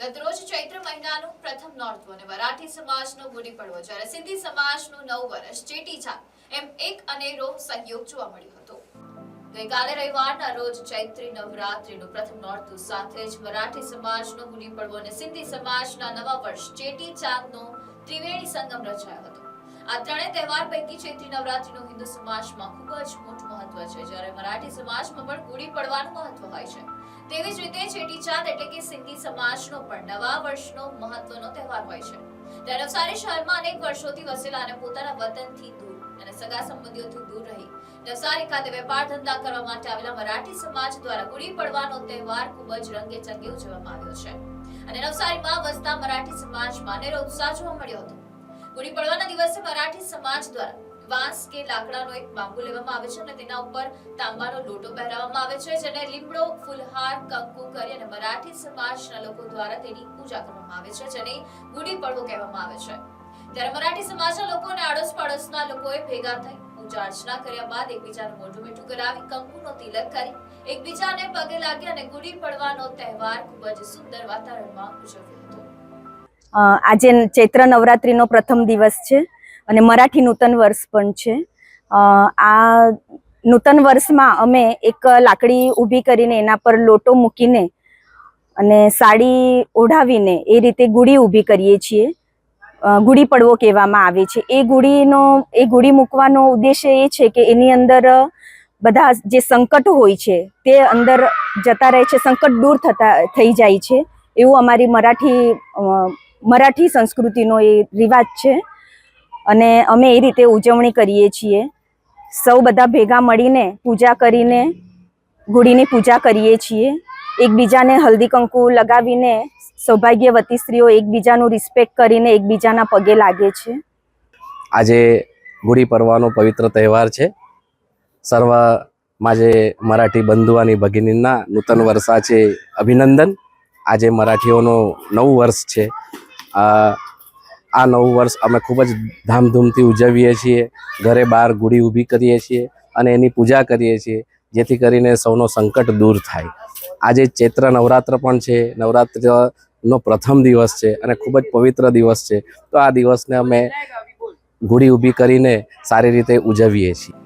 ગતરોજ ચૈત્ર મહિનાનું પ્રથમ નોરતું અને મરાઠી સમાજનો ગુડી પડવો, જ્યારે સિંધી સમાજનું નવ વર્ષ ચેટીચાંદ એમ એક અનેરો સહયોગ જોવા મળ્યો હતો. ગઈકાલે રવિવારના રોજ ચૈત્રી નવરાત્રીનું પ્રથમ નોરતું સાથે જ મરાઠી સમાજનો ગુડી પડવો અને સિંધી સમાજના નવા વર્ષ ચેટીચાંદનો ત્રિવેણી સંગમ રચાયો હતો. આ ત્રણેય તહેવાર પૈકી ચૈત્રી નવરાત્રીનું હિન્દુ સમાજમાં ખૂબ જ મોટું મહત્વ છે. જ્યારે મરાઠી સમાજમાં પણ ગુડી પડવાનું મહત્વ હોય છે. તેવી જ રીતે ચેટીચાંદ એટલે કે સિંધી સમાજનો પણ નવા વર્ષનો મહત્વનો તહેવાર હોય છે. ત્યારે નવસારી શહેરમાં અનેક વર્ષોથી વસેલા અને પોતાના વતનથી દૂર અને સગા સંબંધીઓથી દૂર રહી નવસારી ખાતે વેપાર ધંધા કરવા માટે આવેલા મરાઠી સમાજ દ્વારા ગુડી પડવાનો તહેવાર ખૂબ જ રંગે ચંગે ઉજવવામાં આવ્યો છે. અને નવસારીમાં વસતા મરાઠી સમાજમાં અનેરો ઉત્સાહ જોવા મળ્યો હતો. ગુડી પડવાના દિવસે મરાઠી સમાજ દ્વારા વાંસ કે લાકડાનો એક બાંબુ લેવામાં આવે છે અને તેના ઉપર તાંબાનો લોટો પહેરાવવામાં આવે છે, જેને લીમડો, ફુલહાર, કંકુ કરી અને મરાઠી સમાજના લોકો દ્વારા તેની પૂજા કરવામાં આવે છે, જેને ગુડી પડવો કહેવામાં આવે છે. ત્યારે મરાઠી સમાજના લોકો અને આડોશ પાડોશના લોકોએ ભેગા થઈ પૂજા અર્ચના કર્યા બાદ એકબીજાનું મોઢું મીઠું કરાવી, કંકુનો તિલક કરી, એકબીજાને પગે લાગી અને ગુડી પડવાનો તહેવાર ખૂબ જ સુંદર વાતાવરણમાં ઉજવ્યો હતો. આજે ચૈત્ર નવરાત્રિનો પ્રથમ દિવસ છે અને મરાઠી નૂતન વર્ષ પણ છે. આ નૂતન વર્ષમાં અમે એક લાકડી ઊભી કરીને એના પર લોટો મૂકીને અને સાડી ઓઢાવીને એ રીતે ગુડી ઊભી કરીએ છીએ. ગુડી પડવો કહેવામાં આવે છે. એ ગુડીનો, એ ગુડી મૂકવાનો ઉદ્દેશ્ય એ છે કે એની અંદર બધા જે સંકટ હોય છે તે અંદર જતા રહે છે, સંકટ દૂર થતા, થઈ જાય છે. એવું અમારી મરાઠી મરાઠી સંસ્કૃતિનો એ રિવાજ છે. અને અમે એ રીતે ઉજવણી કરીએ છીએ. સૌ બધા ભેગા મળીને પૂજા કરીને, ગુડીની પૂજા કરીએ છીએ. એકબીજાને હલ્દી કંકુ લગાવીને સૌભાગ્યવતી સ્ત્રીઓ એકબીજાનું રિસ્પેક્ટ કરીને એકબીજાના પગે લાગે છે. આજે ગુડી પર્વનો પવિત્ર તહેવાર છે. સર્વ માજે મરાઠી બંધુ અને ભગિનીના નૂતન વર્ષા છે. અભિનંદન. આજે મરાઠીઓનો નવું વર્ષ છે. આ નવું વર્ષ અમે ખૂબ જ ધામધૂમથી ઉજવીએ છીએ. ઘરે બહાર ગુડી ઊભી કરીએ છીએ અને એની પૂજા કરીએ છીએ, જેથી કરીને સૌનો સંકટ દૂર થાય. આજે ચૈત્ર નવરાત્ર પણ છે. નવરાત્રનો પ્રથમ દિવસ છે અને ખૂબ જ પવિત્ર દિવસ છે. તો આ દિવસને અમે ગુડી ઊભી કરીને સારી રીતે ઉજવીએ છીએ.